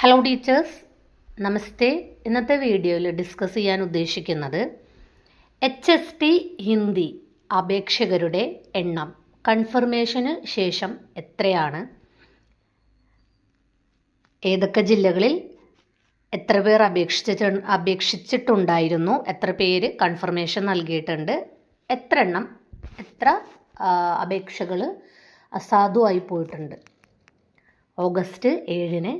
Hello teachers നമസ്തേ ഇന്നത്തെ വീഡിയോയിൽ discuss ചെയ്യാൻ ഉദ്ദേശിക്കുന്നത് എച്ച് എസ് ടി ഹിന്ദി അപേക്ഷകരുടെ എണ്ണം. കൺഫർമേഷന് ശേഷം എത്രയാണ്? ഏതൊക്കെ ജില്ലകളിൽ എത്ര പേർ അപേക്ഷിച്ചിട്ട് അപേക്ഷിച്ചിട്ടുണ്ടായിരുന്നു? എത്ര പേര് കൺഫർമേഷൻ നൽകിയിട്ടുണ്ട്? എത്ര എണ്ണം എത്ര അപേക്ഷകൾ അസാധുവായി പോയിട്ടുണ്ട്? ഓഗസ്റ്റ് ഏഴിന്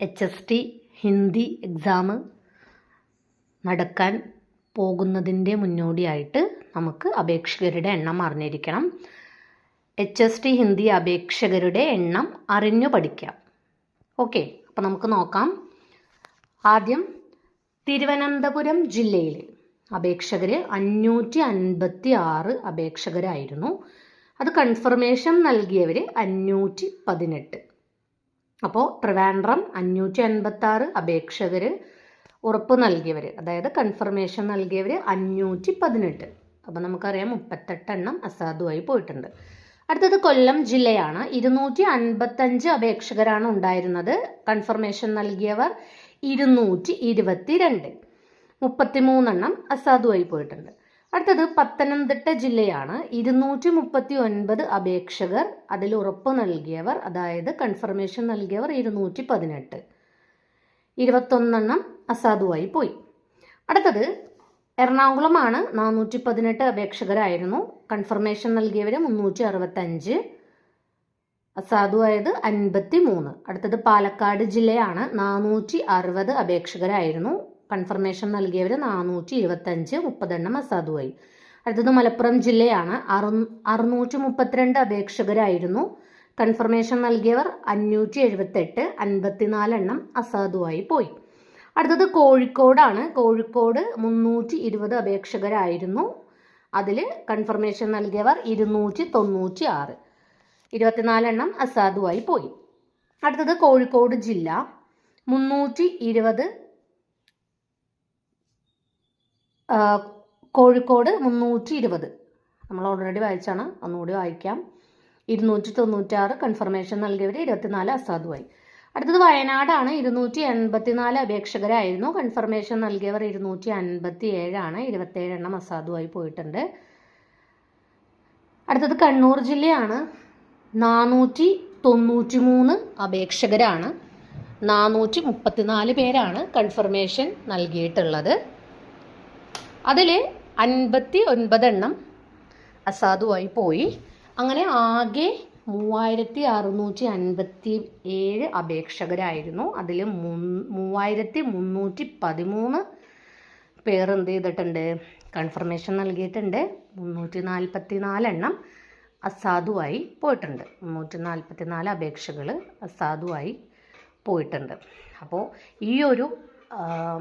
H S T Hindi exam നടക്കാൻ പോകുന്നതിന്റെ മുന്നോടിയായിട്ട് നമുക്ക് അപേക്ഷകരുടെ എണ്ണം അറിഞ്ഞിരിക്കണം. എച്ച് എസ് ടി ഹിന്ദി അപേക്ഷകരുടെ എണ്ണം അറിഞ്ഞു പഠിക്കാം. ഓക്കെ അപ്പോൾ നമുക്ക് നോക്കാം. ആദ്യം തിരുവനന്തപുരം ജില്ലയിൽ അപേക്ഷകർ അഞ്ഞൂറ്റി അൻപത്തി ആറ് അപേക്ഷകരായിരുന്നു. അത് കൺഫർമേഷൻ നൽകിയവർ അഞ്ഞൂറ്റി പതിനെട്ട് അപ്പോൾ ട്രിവാൻഡ്രം അഞ്ഞൂറ്റി അൻപത്തി ആറ് അപേക്ഷകർ ഉറപ്പ് നൽകിയവർ അതായത് കൺഫർമേഷൻ നൽകിയവർ അഞ്ഞൂറ്റി പതിനെട്ട് അപ്പോൾ നമുക്കറിയാം മുപ്പത്തെട്ട് എണ്ണം അസാധുവായി പോയിട്ടുണ്ട്. അടുത്തത് കൊല്ലം ജില്ലയാണ്. ഇരുന്നൂറ്റി അൻപത്തഞ്ച് അപേക്ഷകരാണ് ഉണ്ടായിരുന്നത്. കൺഫർമേഷൻ നൽകിയവർ ഇരുന്നൂറ്റി ഇരുപത്തി രണ്ട് മുപ്പത്തിമൂന്നെണ്ണം അസാധുവായി പോയിട്ടുണ്ട്. അടുത്തത് പത്തനംതിട്ട ജില്ലയാണ്. ഇരുന്നൂറ്റി മുപ്പത്തി ഒൻപത് അപേക്ഷകർ അതിൽ ഉറപ്പ് നൽകിയവർ അതായത് കൺഫർമേഷൻ നൽകിയവർ ഇരുന്നൂറ്റി പതിനെട്ട് ഇരുപത്തൊന്നെണ്ണം അസാധുവായി പോയി. അടുത്തത് എറണാകുളമാണ്. നാനൂറ്റി പതിനെട്ട് അപേക്ഷകരായിരുന്നു. കൺഫർമേഷൻ നൽകിയവർ മുന്നൂറ്റി അറുപത്തഞ്ച് അസാധുവായത് അൻപത്തി മൂന്ന് അടുത്തത് പാലക്കാട് ജില്ലയാണ്. നാനൂറ്റി അറുപത് അപേക്ഷകരായിരുന്നു. കൺഫർമേഷൻ നൽകിയവർ നാനൂറ്റി ഇരുപത്തഞ്ച് മുപ്പതെണ്ണം അസാധുവായി. അടുത്തത് മലപ്പുറം ജില്ലയാണ്. അറു അറുന്നൂറ്റി മുപ്പത്തിരണ്ട് അപേക്ഷകരായിരുന്നു. കൺഫർമേഷൻ നൽകിയവർ അഞ്ഞൂറ്റി എഴുപത്തെട്ട് അൻപത്തിനാലെണ്ണം അസാധുവായി പോയി. അടുത്തത് കോഴിക്കോടാണ്. കോഴിക്കോട് മുന്നൂറ്റി ഇരുപത് അപേക്ഷകരായിരുന്നു. അതിൽ കൺഫർമേഷൻ നൽകിയവർ ഇരുന്നൂറ്റി തൊണ്ണൂറ്റി ആറ് ഇരുപത്തിനാലെണ്ണം അസാധുവായി പോയി. അടുത്തത് കോഴിക്കോട് ജില്ല. മുന്നൂറ്റി ഇരുപത് കോഴിക്കോട് മുന്നൂറ്റി ഇരുപത് നമ്മൾ ഓൾറെഡി വായിച്ചാണ്. ഒന്നുകൂടി വായിക്കാം. ഇരുന്നൂറ്റി തൊണ്ണൂറ്റാറ് കൺഫർമേഷൻ നൽകിയവർ ഇരുപത്തിനാല് അസാധുവായി. അടുത്തത് വയനാടാണ്. ഇരുന്നൂറ്റി എൺപത്തിനാല് അപേക്ഷകരായിരുന്നു. കൺഫർമേഷൻ നൽകിയവർ ഇരുന്നൂറ്റി അൻപത്തി ഏഴാണ് ഇരുപത്തേഴ് എണ്ണം അസാധുവായി പോയിട്ടുണ്ട്. അടുത്തത് കണ്ണൂർ ജില്ലയാണ്. നാനൂറ്റി തൊണ്ണൂറ്റി മൂന്ന് അപേക്ഷകരാണ്. നാനൂറ്റി മുപ്പത്തിനാല് പേരാണ് കൺഫർമേഷൻ നൽകിയിട്ടുള്ളത്. അതിൽ അൻപത്തി ഒൻപതെണ്ണം അസാധുവായി പോയി. അങ്ങനെ ആകെ മൂവായിരത്തി അറുന്നൂറ്റി അൻപത്തി ഏഴ് അപേക്ഷകരായിരുന്നു. അതിൽ മൂവായിരത്തി മുന്നൂറ്റി പതിമൂന്ന് പേർ എന്ത് ചെയ്തിട്ടുണ്ട്? കൺഫർമേഷൻ നൽകിയിട്ടുണ്ട്. മുന്നൂറ്റി നാൽപ്പത്തി നാലെണ്ണം അസാധുവായി പോയിട്ടുണ്ട്. മുന്നൂറ്റി നാൽപ്പത്തി നാല് അപേക്ഷകൾ അസാധുവായി പോയിട്ടുണ്ട്. അപ്പോൾ ഈ ഒരു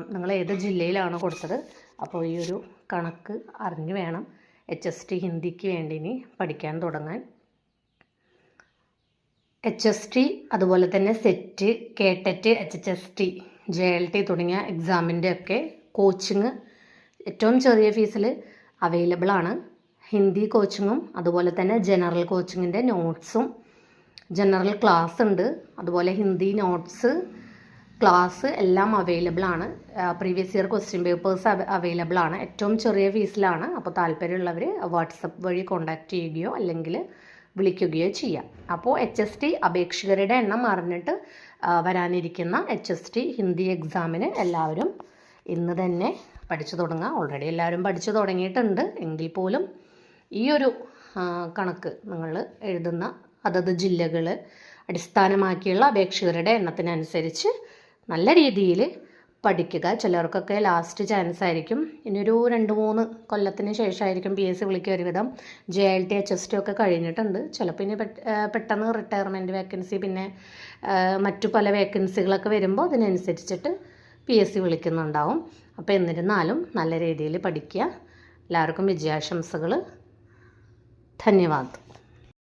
നിങ്ങൾ ഏത് ജില്ലയിലാണ് കൊടുത്തത്? അപ്പോൾ ഈ ഒരു കണക്ക് അറിഞ്ഞു വേണം എച്ച് എസ് ടി ഹിന്ദിക്ക് വേണ്ടി ഇനി പഠിക്കാൻ തുടങ്ങാൻ. എച്ച് എസ് ടി അതുപോലെ തന്നെ set KTET H H S T J L T തുടങ്ങിയ എക്സാമിന്റെ ഒക്കെ കോച്ചിങ് ഏറ്റവും ചെറിയ ഫീസിൽ അവൈലബിൾ ആണ്. ഹിന്ദി കോച്ചിങ്ങും അതുപോലെ തന്നെ ജനറൽ കോച്ചിങ്ങിന്റെ നോട്ട്സും ജനറൽ ക്ലാസ് ഉണ്ട്. അതുപോലെ ഹിന്ദി നോട്ട്സ് ക്ലാസ് എല്ലാം അവൈലബിൾ ആണ്. Previous year question papers available ആണ്. ഏറ്റവും ചെറിയ ഫീസിലാണ്. അപ്പോൾ താല്പര്യമുള്ളവർ വാട്സപ്പ് വഴി കോൺടാക്റ്റ് ചെയ്യുകയോ അല്ലെങ്കിൽ വിളിക്കുകയോ ചെയ്യാം. അപ്പോൾ എച്ച് എസ് ടി അപേക്ഷകരുടെ എണ്ണം അറിഞ്ഞിട്ട് വരാനിരിക്കുന്ന എച്ച് എസ് ടി ഹിന്ദി എക്സാമിന് എല്ലാവരും ഇന്ന് തന്നെ പഠിച്ചു തുടങ്ങുക ഓൾറെഡി എല്ലാവരും പഠിച്ചു തുടങ്ങിയിട്ടുണ്ട്. എങ്കിൽ പോലും ഈ ഒരു കണക്ക് നിങ്ങൾ എഴുതുന്ന അതത് ജില്ലകൾ അടിസ്ഥാനമാക്കിയുള്ള അപേക്ഷകരുടെ എണ്ണത്തിനനുസരിച്ച് നല്ല രീതിയിൽ പഠിക്കുക. ചിലർക്കൊക്കെ ലാസ്റ്റ് ചാൻസ് ആയിരിക്കും. ഇനിയൊരു രണ്ട് മൂന്ന് കൊല്ലത്തിന് ശേഷമായിരിക്കും പി എസ് സി വിളിക്കുക ഒരുവിധം. J L T H S T ഒക്കെ കഴിഞ്ഞിട്ടുണ്ട്. ചിലപ്പോൾ ഇനി പെട്ടെന്ന് റിട്ടയർമെന്റ് വേക്കൻസി പിന്നെ മറ്റു പല വേക്കൻസികളൊക്കെ വരുമ്പോൾ അതിനനുസരിച്ചിട്ട് പി എസ് സി വിളിക്കുന്നുണ്ടാവും. അപ്പോൾ എന്നിരുന്നാലും നല്ല രീതിയിൽ പഠിക്കുക. എല്ലാവർക്കും വിജയാശംസകൾ ധന്യവാദം.